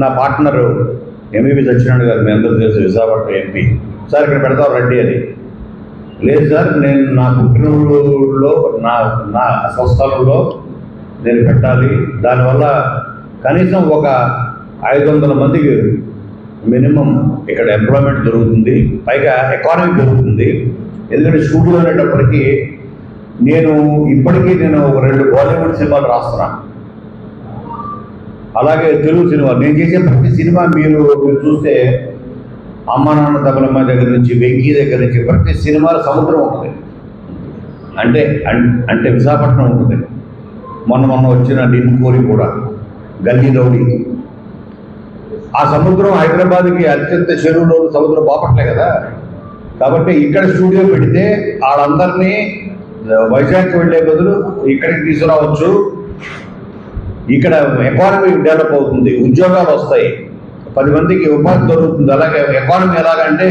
నా పార్ట్నరు ఎంబీబీ సత్యనారాయణ గారు మీ అందరూ తెలుసు విశాఖపట్నం ఎంపీ సార్ ఇక్కడ పెడతాం రండి అని లేదు సార్ నేను నా పుట్టినూరులో నా నా స్వస్థలంలో నేను పెట్టాలి. దానివల్ల కనీసం ఒక ఐదు వందల మందికి మినిమం ఇక్కడ ఎంప్లాయ్మెంట్ దొరుకుతుంది. పైగా ఎకానమీ పెరుగుతుంది ఎందుకంటే స్టూడియో అనేటప్పటికీ నేను ఇప్పటికీ నేను ఒక రెండు బాలీవుడ్ సినిమాలు రాస్తున్నాను అలాగే తెలుగు సినిమా. నేను చేసే ప్రతి సినిమా మీరు మీరు చూస్తే అమ్మ నాన్న తబలమ్మ దగ్గర నుంచి వెంకీ దగ్గర నుంచి ప్రతి సినిమాలో సముద్రం ఉంటుంది. అంటే అంటే విశాఖపట్నం ఉంటుంది. మొన్న మొన్న వచ్చిన నిన్నుకోరి కూడా గల్లీ రౌడీ ఆ సముద్రం హైదరాబాద్కి అత్యంత చెరువులో సముద్రం బాపట్లే కదా. కాబట్టి ఇక్కడ స్టూడియో పెడితే వాళ్ళందరినీ వైజాగ్కి వెళ్ళే బదులు ఇక్కడికి తీసుకురావచ్చు. ఇక్కడ ఎకానమీ డెవలప్ అవుతుంది ఉద్యోగాలు వస్తాయి. పది మందికి ఉపాధి దొరుకుతుంది. అలాగే ఎకానమీ ఎలాగంటే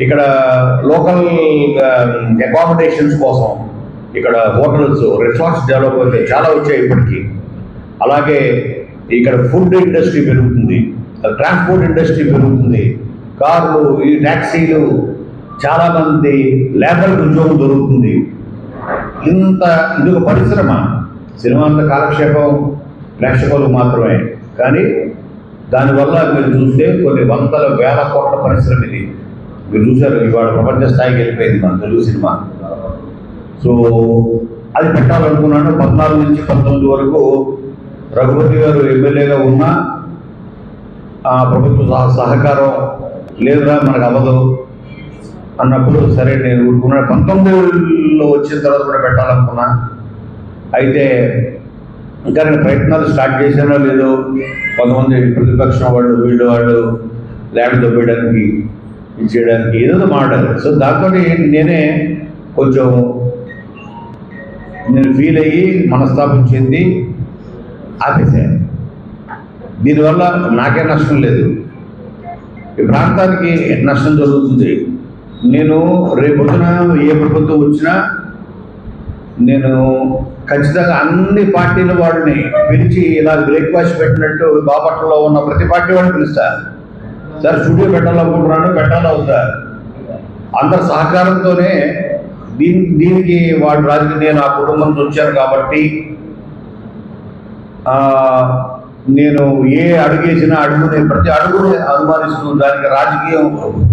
ఇక్కడ లోకల్ అకామిడేషన్స్ um, కోసం ఇక్కడ హోటల్స్ రిసార్ట్స్ డెవలప్ అవుతాయి. చాలా వచ్చాయి ఇప్పటికీ. అలాగే ఇక్కడ ఫుడ్ ఇండస్ట్రీ పెరుగుతుంది. ట్రాన్స్పోర్ట్ ఇండస్ట్రీ పెరుగుతుంది. కార్లు ఈ ట్యాక్సీలు చాలామంది లేబర్ ఉద్యోగం దొరుకుతుంది. ఇంత ఇది ఒక పరిశ్రమ. సినిమా అంత కాలక్షేపం ప్రేక్షకులు మాత్రమే. కానీ దానివల్ల మీరు చూస్తే కొన్ని వందల వేల కోట్ల పరిశ్రమ ఇది. మీరు చూశారు ఇవాళ ప్రపంచ స్థాయికి వెళ్ళిపోయింది మన తెలుగు సినిమా. సో అది పెట్టాలనుకున్నాను. పద్నాలుగు నుంచి పంతొమ్మిది వరకు రఘుపతి గారు ఎమ్మెల్యేగా ఉన్నా ఆ ప్రభుత్వ సహ- సహకారం లేదురా మనకు అవ్వదు అన్నప్పుడు సరే నేను ఊరుకున్నాను. పంతొమ్మిదిలో వచ్చిన తర్వాత కూడా పెట్టాలనుకున్నా. అయితే ఇంకా నేను ప్రయత్నాలు స్టార్ట్ చేశానో లేదో కొంతమంది ప్రతిపక్షం వాళ్ళు వీళ్ళు వాళ్ళు ల్యాండ్ దొబ్బేయడానికి ఇచ్చేయడానికి ఏదో మాట్లాడారు సో దాంతో నేనే కొంచెం నేను ఫీల్ అయ్యి మనస్తాపం చెంది ఆపేశాను. దీనివల్ల నాకే నష్టం లేదు. ఈ ప్రాంతానికి నష్టం జరుగుతుంది. నేను రేపొద్దున ఏ ప్రభుత్వం వచ్చినా నేను ఖచ్చితంగా అన్ని పార్టీల వాడిని పిలిచి ఇలా బ్రేక్ఫాస్ట్ పెట్టినట్టు బాపట్లలో ఉన్న ప్రతి పార్టీ వాడిని పిలుస్తాను సార్ స్టూడియో పెట్టాలనుకుంటున్నాను పెట్టాలా అవుతా అందరి సహకారంతోనే దీని దీనికి వాడు రాజకీయ నా కుటుంబంతో కుటుంబం వచ్చాను కాబట్టి నేను ఏ అడుగేసినా అడుగుని ప్రతి అడుగుని అనుమానిస్తూ దానికి రాజకీయం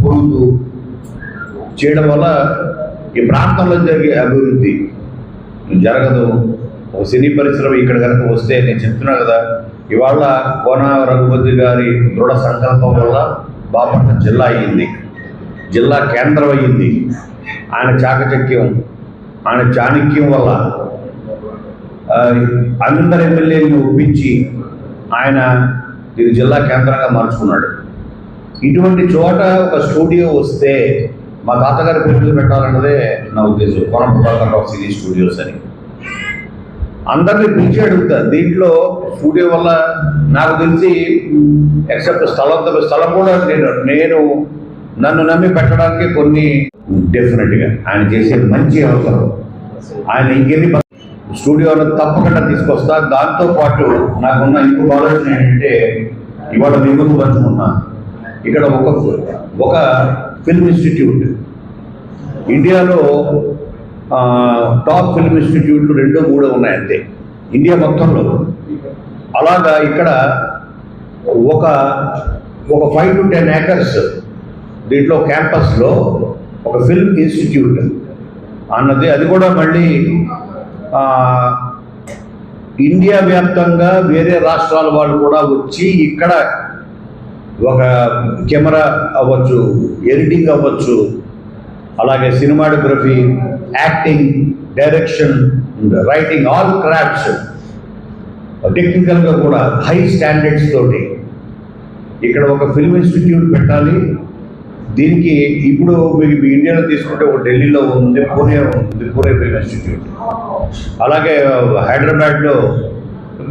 పొందుతూ చేయడం వల్ల ఈ ప్రాంతంలో జరిగే అభివృద్ధి జరగదు. ఒక సినీ పరిశ్రమ ఇక్కడ కనుక వస్తే నేను చెప్తున్నా కదా ఇవాళ కోన రఘుపతి గారి దృఢ సంకల్పం వల్ల బాపట్ల జిల్లా అయ్యింది జిల్లా కేంద్రం అయ్యింది ఆయన చాకచక్యం ఆయన చాణక్యం వల్ల అందరి ఎమ్మెల్యేని ఎమ్మెల్యేలను ఒప్పించి ఆయన ఇది జిల్లా కేంద్రంగా మార్చుకున్నాడు. ఇటువంటి చోట ఒక స్టూడియో వస్తే మా తాతగారి పేరు మీద పెట్టాలన్నదే నా ఉద్దేశం. కొనం ప్రభాకర్ సినీ స్టూడియోస్ అని. అందరినీ పిలిచి అడుగుతారు దీంట్లో స్టూడియో వల్ల నాకు తెలిసి ఎక్సెప్ట్ స్థలం స్థలం కూడా నేను నేను నన్ను నమ్మి పెట్టడానికి కొన్ని డెఫినెట్గా ఆయన చేసేది మంచి అవసరం. ఆయన ఇంకెన్ని ప- స్టూడియోలో తప్పకుండా తీసుకొస్తా. దాంతో పాటు నాకున్న ఇంకొక ఆలోచన ఏంటంటే ఇవాళ మీ ముందు పంచుకున్నా ఇక్కడ ఒక ఒక ఫిల్మ్ ఇన్స్టిట్యూట్. ఇండియాలో టాప్ ఫిల్మ్ ఇన్స్టిట్యూట్లు రెండో మూడో ఉన్నాయి అంతే. ఇండియా మొత్తంలో. అలాగా ఇక్కడ ఒక ఒక ఫైవ్ టు టెన్ ఏకర్స్ దీంట్లో క్యాంపస్లో ఒక ఫిల్మ్ ఇన్స్టిట్యూట్. అన్నది అది కూడా మళ్ళీ ఇండియా వ్యాప్తంగా వేరే రాష్ట్రాల వాళ్ళు కూడా వచ్చి ఇక్కడ ఒక కెమెరా అవ్వచ్చు ఎడిటింగ్ అవ్వచ్చు అలాగే cinematography acting direction writing all crafts. టెక్నికల్గా కూడా హై స్టాండర్డ్స్ తోటి ఇక్కడ ఒక ఫిల్మ్ ఇన్స్టిట్యూట్ పెట్టాలి. దీనికి ఇప్పుడు మీకు మీ ఇండియాలో తీసుకుంటే ఒక ఢిల్లీలో ఉంది పూణే ఉంది పూణే ఫిల్మ్ ఇన్స్టిట్యూట్. అలాగే హైదరాబాద్లో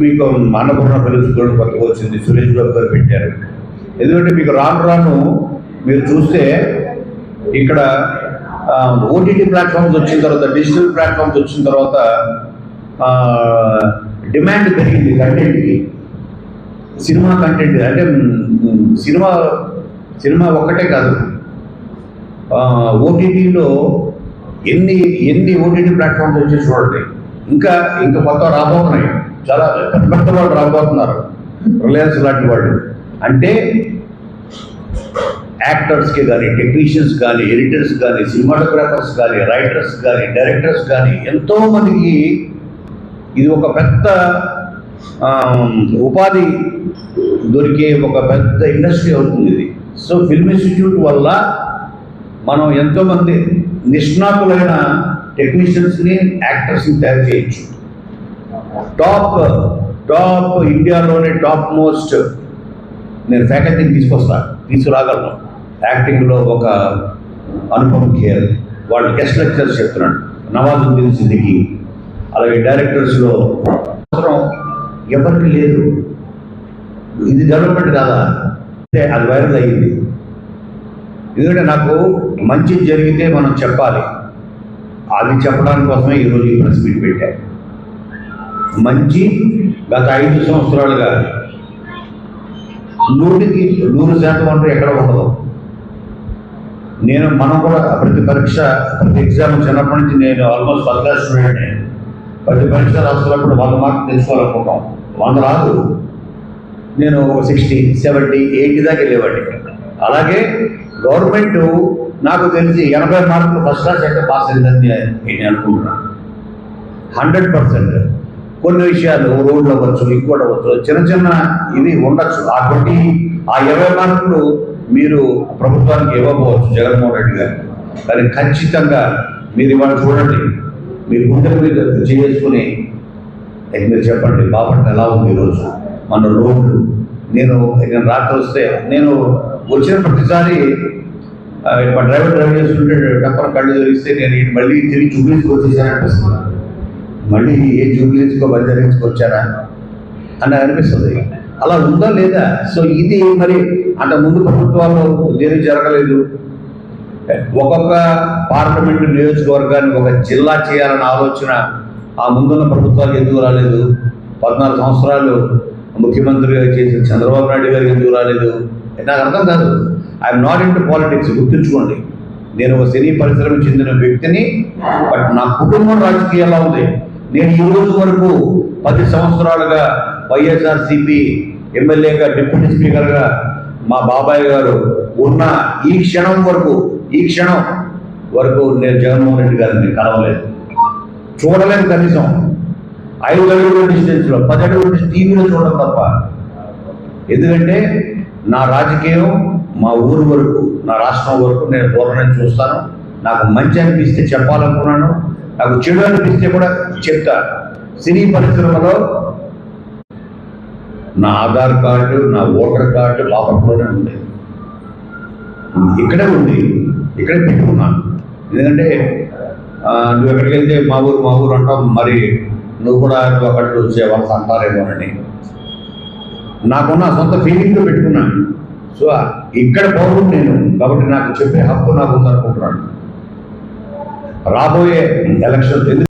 మీకు అన్నపూర్ణ ఫిల్మ్ కూడా కొత్తగా వచ్చింది సురేష్ బాబు గారు పెట్టారు. ఎందుకంటే మీకు రాను రాను మీరు చూస్తే ఇక్కడ ఓటీటీ ప్లాట్ఫామ్స్ వచ్చిన తర్వాత డిజిటల్ ప్లాట్ఫామ్స్ వచ్చిన తర్వాత డిమాండ్ పెరిగింది కంటెంట్కి. సినిమా కంటెంట్ అంటే సినిమా సినిమా ఒక్కటే కాదు. ఓటీటీలో ఎన్ని ఎన్ని ఓటీటీ ప్లాట్ఫామ్స్ వచ్చి చూడండి. ఇంకా ఇంకా కొత్త రాబోతున్నాయి. చాలా పెద్ద పెద్ద వాళ్ళు రాబోతున్నారు. రిలయన్స్ లాంటి వాళ్ళు. అంటే యాక్టర్స్కి కానీ టెక్నీషియన్స్ కానీ ఎడిటర్స్ కానీ సినిమాటోగ్రాఫర్స్ కానీ రైటర్స్ కానీ డైరెక్టర్స్ కానీ ఎంతోమందికి ఇది ఒక పెద్ద ఉపాధి దొరికే ఒక పెద్ద ఇండస్ట్రీ అవుతుంది ఇది. సో ఫిల్మ్ ఇన్స్టిట్యూట్ వల్ల మనం ఎంతోమంది నిష్ణాతులైన టెక్నీషియన్స్ని యాక్టర్స్ని తయారు చేయొచ్చు. టాప్ టాప్ ఇండియాలోనే టాప్ మోస్ట్ నేను ఫ్యాకల్టీని తీసుకొస్తా తీసుకురాగలను. యాక్టింగ్లో ఒక అనుపమ్ ఖేర్ వాళ్ళు గెస్ట్ లెక్చర్స్ చెప్తున్నాడు. నవాజుద్దీన్ సిద్దికి అలాగే డైరెక్టర్స్లో అవసరం ఎవరికి లేదు. ఇది డెవలప్మెంట్ కాదా? అంటే అది వైరల్ అయ్యింది. ఎందుకంటే నాకు మంచి జరిగితే మనం చెప్పాలి. అది చెప్పడానికి కోసమే ఈరోజు ఈ ప్రెస్ మీట్ పెట్టాను మంచి గత ఐదు సంవత్సరాలుగా నూటికి నూరు శాతం అంటే ఎక్కడ ఉండదు. నేను మనం కూడా ప్రతి పరీక్ష ప్రతి ఎగ్జామ్ చిన్నప్పటి నుంచి నేను ఆల్మోస్ట్ ఫస్ట్ స్టూడెంట్ని ప్రతి పరీక్ష రాస్తున్నప్పుడు వంద మార్కులు తెలుసుకోవాలనుకుంటాం. వంద రాదు. నేను ఒక సిక్స్టీ సెవెంటీ ఎయిటీ దాకా వెళ్ళేవాడిని. అలాగే గవర్నమెంట్ నాకు తెలిసి ఎనభై మార్కులు ఫస్ట్ క్లాస్ అయితే పాస్ అయిందని నేను అనుకుంటున్నాను. హండ్రెడ్ పర్సెంట్ కొన్ని విషయాలు రోడ్లు అవ్వచ్చు ఇంకోటి అవ్వచ్చు. చిన్న చిన్న ఇవి ఉండొచ్చు. అటువంటి ఆ ఇరవై మార్కులు మీరు ప్రభుత్వానికి ఇవ్వకపోవచ్చు జగన్మోహన్ రెడ్డి గారు. కానీ ఖచ్చితంగా మీరు ఇవాళ చూడండి మీ గుండెల మీద చేసుకుని మీరు చెప్పండి బాపట్ల ఎలా ఉంది ఈరోజు? మన రోడ్లు. నేను నేను రాత్రి వస్తే నేను వచ్చిన ప్రతిసారి మా డ్రైవర్ డ్రైవ్ చేస్తుంటే టప్పన కళ్ళు జరిగిస్తే నేను మళ్ళీ తిరిగి చూపించి వచ్చేసాను మళ్ళీ ఏ జూబ్లీస్కో బజారీస్కి అని అనిపిస్తుంది. అలా ఉందా లేదా? సో ఇది మరి అంత ముందు ప్రభుత్వాల్లో దేని జరగలేదు. ఒక్కొక్క పార్లమెంటు నియోజకవర్గాన్ని ఒక జిల్లా చేయాలన్న ఆలోచన ఆ ముందున్న ప్రభుత్వాలు ఎందుకు రాలేదు? పద్నాలుగు సంవత్సరాలు ముఖ్యమంత్రిగా చేసిన చంద్రబాబు నాయుడు గారికి ఎందుకు రాలేదు? నాకు అర్థం కాదు. I'm not into politics గుర్తుంచుకోండి. నేను ఒక సినీ పరిశ్రమ చెందిన వ్యక్తిని బట్ నా కుటుంబం రాజకీయాల్లో ఉంది. నేను ఈ రోజు వరకు పది సంవత్సరాలుగా వైఎస్ఆర్సిపి ఎమ్మెల్యేగా డిప్యూటీ స్పీకర్గా మా బాబాయ్ గారు ఉన్న ఈ క్షణం వరకు ఈ క్షణం వరకు నేను జగన్మోహన్ రెడ్డి గారిని కలవలేదు. చూడలేను కనీసం. ఐదు అడుగుల డిస్టెన్స్లో పది అడుగుల టీవీలో చూడడం తప్ప. ఎందుకంటే నా రాజకీయం మా ఊరు వరకు నా రాష్ట్రం వరకు నేను దూరం నుంచి చూస్తాను. నాకు మంచి అనిపిస్తే చెప్పాలనుకున్నాను. నాకు చెడు అనిపిస్తే కూడా చెప్తా. సినీ పరిశ్రమలో నా ఆధార్ కార్డు నా ఓటర్ కార్డు లోపలలోనే ఉంది. ఇక్కడే ఉంది. ఇక్కడే పెట్టుకున్నాను ఎందుకంటే నువ్వు ఎక్కడికి వెళ్తే మా ఊరు మా ఊరు అంటావు మరి నువ్వు కూడా అక్కడ అక్కడికి వచ్చే వాళ్ళకి అంటారేమోనని నాకున్న సొంత ఫీలింగ్తో పెట్టుకున్నాను సో ఇక్కడ బాగుంది నేను. కాబట్టి నాకు చెప్పే హక్కు నాకు ఉందనుకుంటున్నాను. రాబోయే ఎలక్షన్